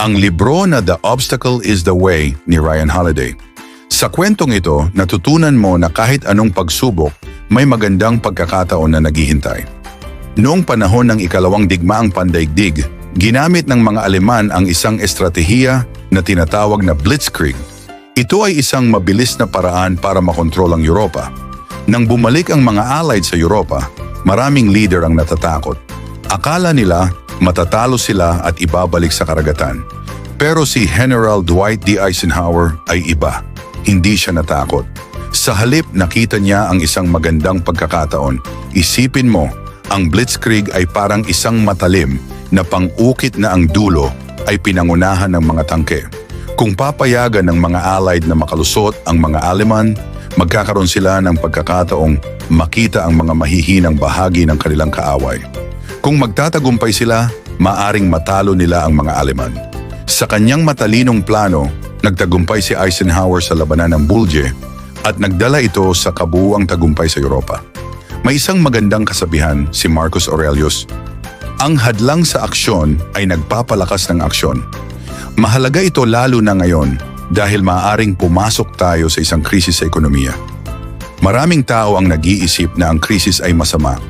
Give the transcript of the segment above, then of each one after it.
ang libro na The Obstacle is the Way ni Ryan Holiday. Sa kwentong ito, natutunan mo na kahit anong pagsubok, may magandang pagkakataon na naghihintay. Noong panahon ng ikalawang digmaang pandaigdig, ginamit ng mga Aleman ang isang estratehiya na tinatawag na Blitzkrieg. Ito ay isang mabilis na paraan para makontrol ang Europa. Nang bumalik ang mga Allied sa Europa, maraming leader ang natatakot. Akala nila matatalo sila at ibabalik sa karagatan. Pero si General Dwight D. Eisenhower ay iba. Hindi siya natakot. Sa halip nakita niya ang isang magandang pagkakataon. Isipin mo, ang Blitzkrieg ay parang isang matalim na pang-ukit na ang dulo ay pinangunahan ng mga tangke. Kung papayagan ng mga Allied na makalusot ang mga Aleman, magkakaroon sila ng pagkakataong makita ang mga mahihinang bahagi ng kanilang kaaway. Kung magtatagumpay sila, maaring matalo nila ang mga Aleman. Sa kanyang matalinong plano, nagtagumpay si Eisenhower sa labanan ng Bulge at nagdala ito sa kabuuang tagumpay sa Europa. May isang magandang kasabihan si Marcus Aurelius, ang hadlang sa aksyon ay nagpapalakas ng aksyon. Mahalaga ito lalo na ngayon dahil maaaring pumasok tayo sa isang krisis sa ekonomiya. Maraming tao ang nag-iisip na ang krisis ay masama.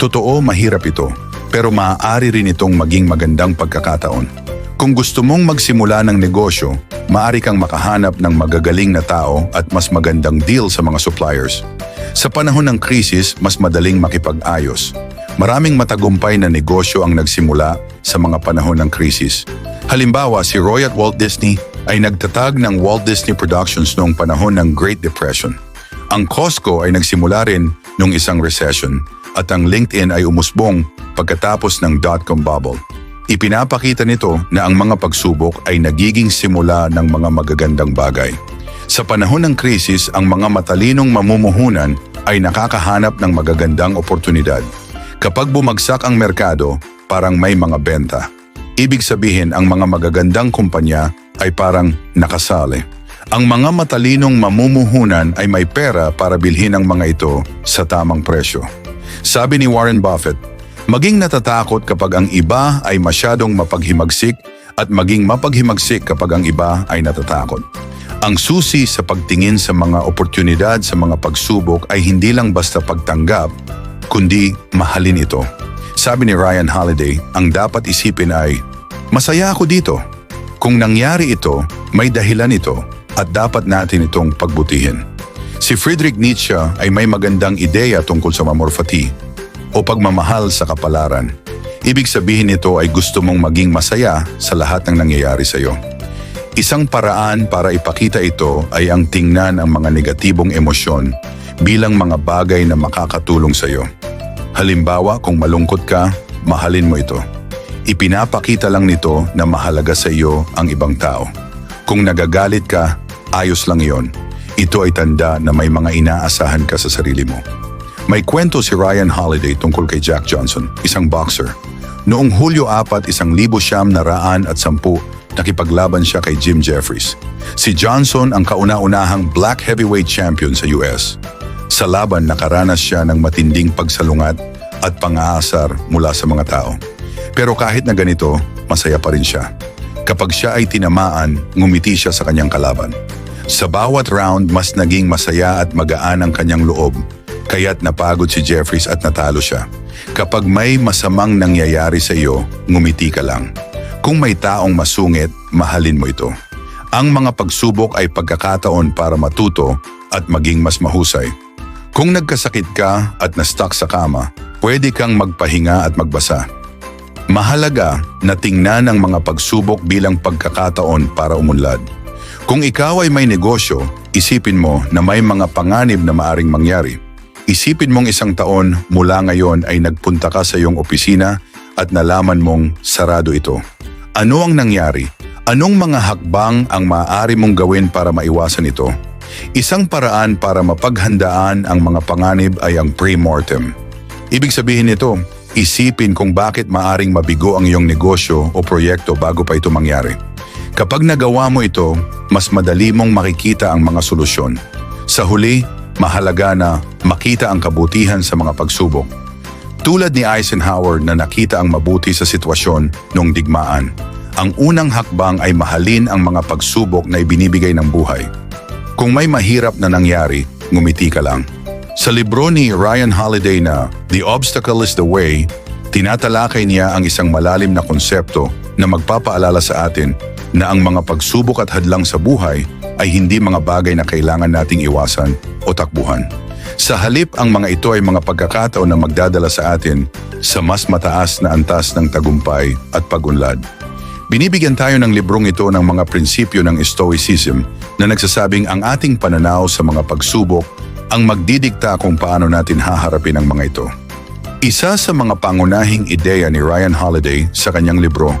Totoo, mahirap ito, pero maaari rin itong maging magandang pagkakataon. Kung gusto mong magsimula ng negosyo, maaari kang makahanap ng magagaling na tao at mas magandang deal sa mga suppliers. Sa panahon ng krisis, mas madaling makipag-ayos. Maraming matagumpay na negosyo ang nagsimula sa mga panahon ng krisis. Halimbawa, si Roy at Walt Disney ay nagtatag ng Walt Disney Productions noong panahon ng Great Depression. Ang Costco ay nagsimula rin noong isang recession at ang LinkedIn ay umusbong pagkatapos ng dot-com bubble. Ipinapakita nito na ang mga pagsubok ay nagiging simula ng mga magagandang bagay. Sa panahon ng krisis, ang mga matalinong mamumuhunan ay nakakahanap ng magagandang oportunidad. Kapag bumagsak ang merkado, parang may mga benta. Ibig sabihin ang mga magagandang kumpanya ay parang nakasali. Ang mga matalinong mamumuhunan ay may pera para bilhin ang mga ito sa tamang presyo. Sabi ni Warren Buffett, maging natatakot kapag ang iba ay masyadong mapaghimagsik at maging mapaghimagsik kapag ang iba ay natatakot. Ang susi sa pagtingin sa mga oportunidad sa mga pagsubok ay hindi lang basta pagtanggap, kundi mahalin ito. Sabi ni Ryan Holiday, ang dapat isipin ay, masaya ako dito. Kung nangyari ito, may dahilan ito at dapat natin itong pagbutihin. Si Friedrich Nietzsche ay may magandang ideya tungkol sa mamorfati o pagmamahal sa kapalaran. Ibig sabihin nito ay gusto mong maging masaya sa lahat ng nangyayari sa iyo. Isang paraan para ipakita ito ay ang tingnan ang mga negatibong emosyon bilang mga bagay na makakatulong sa iyo. Halimbawa, kung malungkot ka, mahalin mo ito. Ipinapakita lang nito na mahalaga sa iyo ang ibang tao. Kung nagagalit ka, ayos lang iyon. Ito ay tanda na may mga inaasahan ka sa sarili mo. May kwento si Ryan Holiday tungkol kay Jack Johnson, isang boxer. Noong Hulyo 4, isang libo siyam na raan at sampu, nakipaglaban siya kay Jim Jeffries. Si Johnson ang kauna-unahang black heavyweight champion sa US. Sa laban, nakaranas siya ng matinding pagsalungat at pang-aasar mula sa mga tao. Pero kahit na ganito, masaya pa rin siya. Kapag siya ay tinamaan, ngumiti siya sa kanyang kalaban. Sa bawat round, mas naging masaya at magaan ang kanyang loob, kaya't napagod si Jeffries at natalo siya. Kapag may masamang nangyayari sa iyo, ngumiti ka lang. Kung may taong masungit, mahalin mo ito. Ang mga pagsubok ay pagkakataon para matuto at maging mas mahusay. Kung nagkasakit ka at na-stuck sa kama, pwede kang magpahinga at magbasa. Mahalaga na tingnan ang mga pagsubok bilang pagkakataon para umunlad. Kung ikaw ay may negosyo, isipin mo na may mga panganib na maaring mangyari. Isipin mong isang taon mula ngayon ay nagpunta ka sa iyong opisina at nalaman mong sarado ito. Ano ang nangyari? Anong mga hakbang ang maaari mong gawin para maiwasan ito? Isang paraan para mapaghandaan ang mga panganib ay ang pre-mortem. Ibig sabihin nito, isipin kung bakit maaring mabigo ang iyong negosyo o proyekto bago pa ito mangyari. Kapag nagawa mo ito, mas madali mong makikita ang mga solusyon. Sa huli, mahalaga na makita ang kabutihan sa mga pagsubok. Tulad ni Eisenhower na nakita ang mabuti sa sitwasyon noong digmaan, Ang unang hakbang ay mahalin ang mga pagsubok na ibinibigay ng buhay. Kung may mahirap na nangyari, ngumiti ka lang. Sa libro ni Ryan Holiday na The Obstacle is the Way, tinatalakay niya ang isang malalim na konsepto na magpapaalala sa atin na ang mga pagsubok at hadlang sa buhay ay hindi mga bagay na kailangan nating iwasan o takbuhan. Sa halip, ang mga ito ay mga pagkakataon na magdadala sa atin sa mas mataas na antas ng tagumpay at pagunlad. Binibigyan tayo ng librong ito ng mga prinsipyo ng Stoicism na nagsasabing ang ating pananaw sa mga pagsubok ang magdidikta kung paano natin haharapin ang mga ito. Isa sa mga pangunahing ideya ni Ryan Holiday sa kanyang libro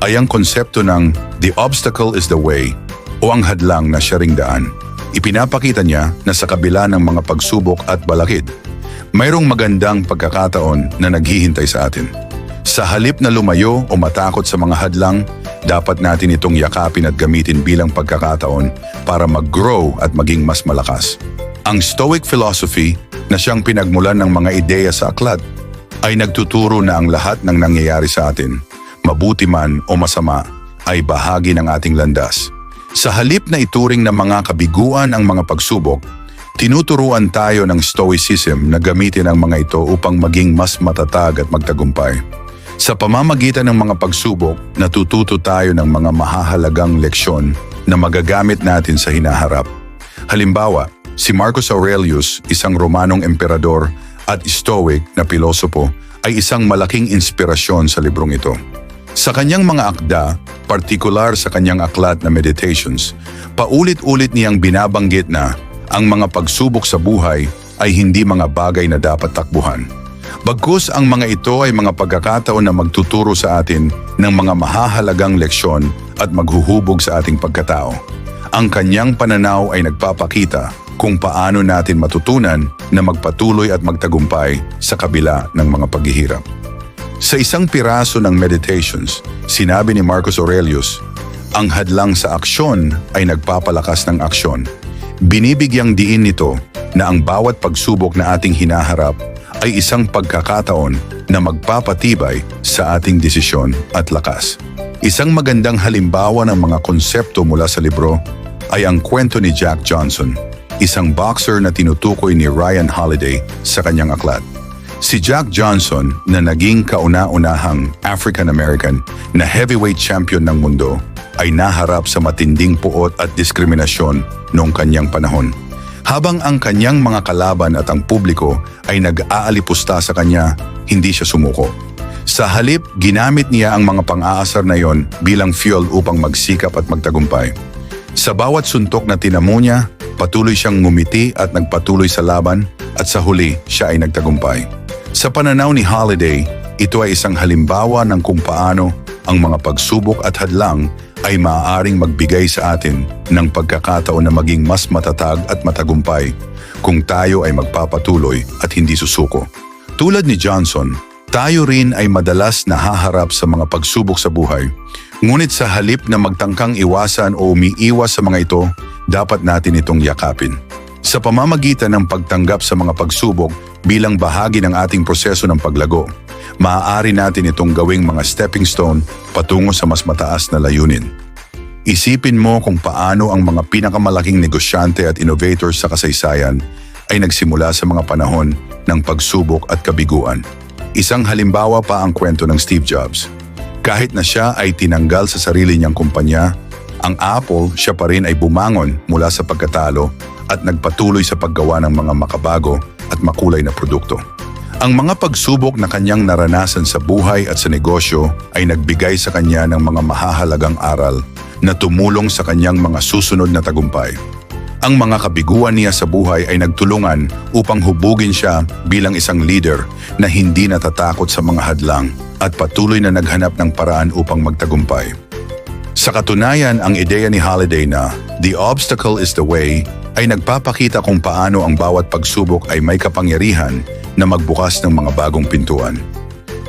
ay ang konsepto ng The Obstacle is the Way o ang hadlang na siya ring daan. Ipinapakita niya na sa kabila ng mga pagsubok at balakid, mayroong magandang pagkakataon na naghihintay sa atin. Sa halip na lumayo o matakot sa mga hadlang, dapat natin itong yakapin at gamitin bilang pagkakataon para mag-grow at maging mas malakas. Ang Stoic philosophy na siyang pinagmulan ng mga ideya sa aklat ay nagtuturo na ang lahat ng nangyayari sa atin, mabuti man o masama, ay bahagi ng ating landas. Sa halip na ituring na mga kabiguan ang mga pagsubok, tinuturuan tayo ng Stoicism na gamitin ang mga ito upang maging mas matatag at magtagumpay. Sa pamamagitan ng mga pagsubok, natututo tayo ng mga mahahalagang leksyon na magagamit natin sa hinaharap. Halimbawa, si Marcus Aurelius, isang Romanong emperador at Stoic na pilosopo, ay isang malaking inspirasyon sa librong ito. Sa kanyang mga akda, partikular sa kanyang aklat na meditations, paulit-ulit niyang binabanggit na ang mga pagsubok sa buhay ay hindi mga bagay na dapat takbuhan. Bagkus ang mga ito ay mga pagkakataon na magtuturo sa atin ng mga mahahalagang leksyon at maghuhubog sa ating pagkatao. Ang kanyang pananaw ay nagpapakita kung paano natin matutunan na magpatuloy at magtagumpay sa kabila ng mga paghihirap. Sa isang piraso ng Meditations, sinabi ni Marcus Aurelius, ang hadlang sa aksyon ay nagpapalakas ng aksyon. Binibigyang diin nito na ang bawat pagsubok na ating hinaharap ay isang pagkakataon na magpapatibay sa ating desisyon at lakas. Isang magandang halimbawa ng mga konsepto mula sa libro ay ang kwento ni Jack Johnson, isang boxer na tinutukoy ni Ryan Holiday sa kanyang aklat. Si Jack Johnson na naging kauna-unahang African-American na heavyweight champion ng mundo ay naharap sa matinding puot at diskriminasyon noong kanyang panahon. Habang ang kanyang mga kalaban at ang publiko ay nag-aalipusta sa kanya, hindi siya sumuko. Sa halip, ginamit niya ang mga pang-aasar na yon bilang fuel upang magsikap at magtagumpay. Sa bawat suntok na tinamo niya, patuloy siyang ngumiti at nagpatuloy sa laban at sa huli siya ay nagtagumpay. Sa pananaw ni Holiday, ito ay isang halimbawa ng kung paano ang mga pagsubok at hadlang ay maaaring magbigay sa atin ng pagkakataon na maging mas matatag at matagumpay kung tayo ay magpapatuloy at hindi susuko. Tulad ni Johnson, tayo rin ay madalas nahaharap sa mga pagsubok sa buhay. Ngunit sa halip na magtangkang iwasan o umiiwas sa mga ito, dapat natin itong yakapin. Sa pamamagitan ng pagtanggap sa mga pagsubok bilang bahagi ng ating proseso ng paglago, maaari natin itong gawing mga stepping stone patungo sa mas mataas na layunin. Isipin mo kung paano ang mga pinakamalaking negosyante at innovators sa kasaysayan ay nagsimula sa mga panahon ng pagsubok at kabiguan. Isang halimbawa pa ang kwento ng Steve Jobs. Kahit na siya ay tinanggal sa sarili niyang kumpanya, ang Apple siya pa rin ay bumangon mula sa pagkatalo at nagpatuloy sa paggawa ng mga makabago at makulay na produkto. Ang mga pagsubok na kanyang naranasan sa buhay at sa negosyo ay nagbigay sa kanya ng mga mahahalagang aral na tumulong sa kanyang mga susunod na tagumpay. Ang mga kabiguan niya sa buhay ay nagtulungan upang hubugin siya bilang isang leader na hindi natatakot sa mga hadlang at patuloy na naghanap ng paraan upang magtagumpay. Sa katunayan, ang ideya ni Holiday na the obstacle is the way ay nagpapakita kung paano ang bawat pagsubok ay may kapangyarihan na magbukas ng mga bagong pintuan.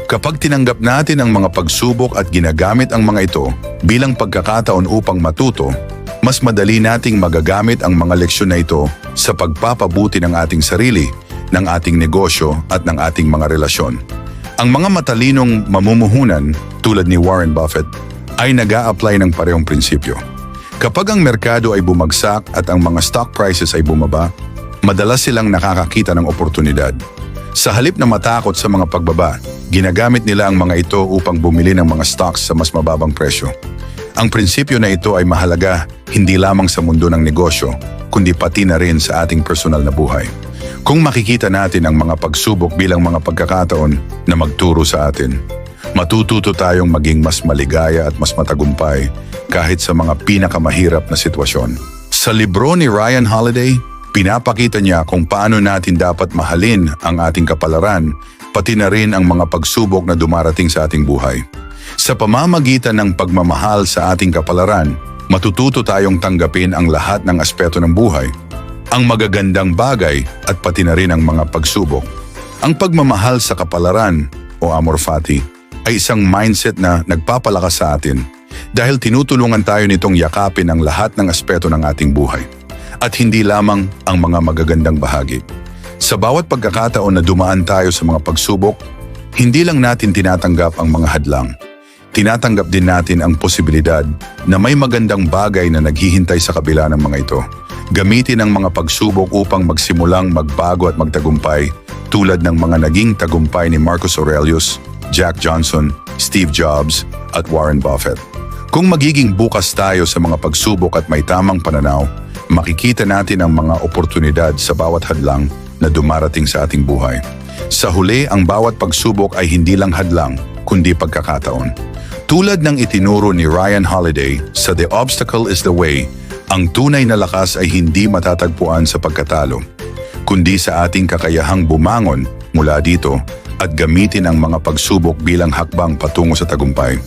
Kapag tinanggap natin ang mga pagsubok at ginagamit ang mga ito bilang pagkakataon upang matuto, mas madali nating magagamit ang mga leksyon na ito sa pagpapabuti ng ating sarili, ng ating negosyo at ng ating mga relasyon. Ang mga matalinong mamumuhunan tulad ni Warren Buffett ay nag apply ng parehong prinsipyo. Kapag ang merkado ay bumagsak at ang mga stock prices ay bumaba, madalas silang nakakakita ng oportunidad. Sa halip na matakot sa mga pagbaba, ginagamit nila ang mga ito upang bumili ng mga stocks sa mas mababang presyo. Ang prinsipyo na ito ay mahalaga hindi lamang sa mundo ng negosyo, kundi pati na rin sa ating personal na buhay. Kung makikita natin ang mga pagsubok bilang mga pagkakataon na magturo sa atin, matututo tayong maging mas maligaya at mas matagumpay kahit sa mga pinakamahirap na sitwasyon. Sa libro ni Ryan Holiday, pinapakita niya kung paano natin dapat mahalin ang ating kapalaran, pati na rin ang mga pagsubok na dumarating sa ating buhay. Sa pamamagitan ng pagmamahal sa ating kapalaran, matututo tayong tanggapin ang lahat ng aspeto ng buhay, ang magagandang bagay at pati na rin ang mga pagsubok. Ang pagmamahal sa kapalaran o amor fati ay isang mindset na nagpapalakas sa atin dahil tinutulungan tayo nitong yakapin ang lahat ng aspeto ng ating buhay at hindi lamang ang mga magagandang bahagi. Sa bawat pagkakataon na dumaan tayo sa mga pagsubok, hindi lang natin tinatanggap ang mga hadlang. Tinatanggap din natin ang posibilidad na may magandang bagay na naghihintay sa kabila ng mga ito. Gamitin ang mga pagsubok upang magsimulang magbago at magtagumpay tulad ng mga naging tagumpay ni Marcus Aurelius, Jack Johnson, Steve Jobs at Warren Buffett. Kung magiging bukas tayo sa mga pagsubok at may tamang pananaw, makikita natin ang mga oportunidad sa bawat hadlang na dumarating sa ating buhay. Sa huli, ang bawat pagsubok ay hindi lang hadlang, kundi pagkakataon. Tulad ng itinuro ni Ryan Holiday sa The Obstacle is the Way, ang tunay na lakas ay hindi matatagpuan sa pagkatalo, kundi sa ating kakayahang bumangon mula dito at gamitin ang mga pagsubok bilang hakbang patungo sa tagumpay.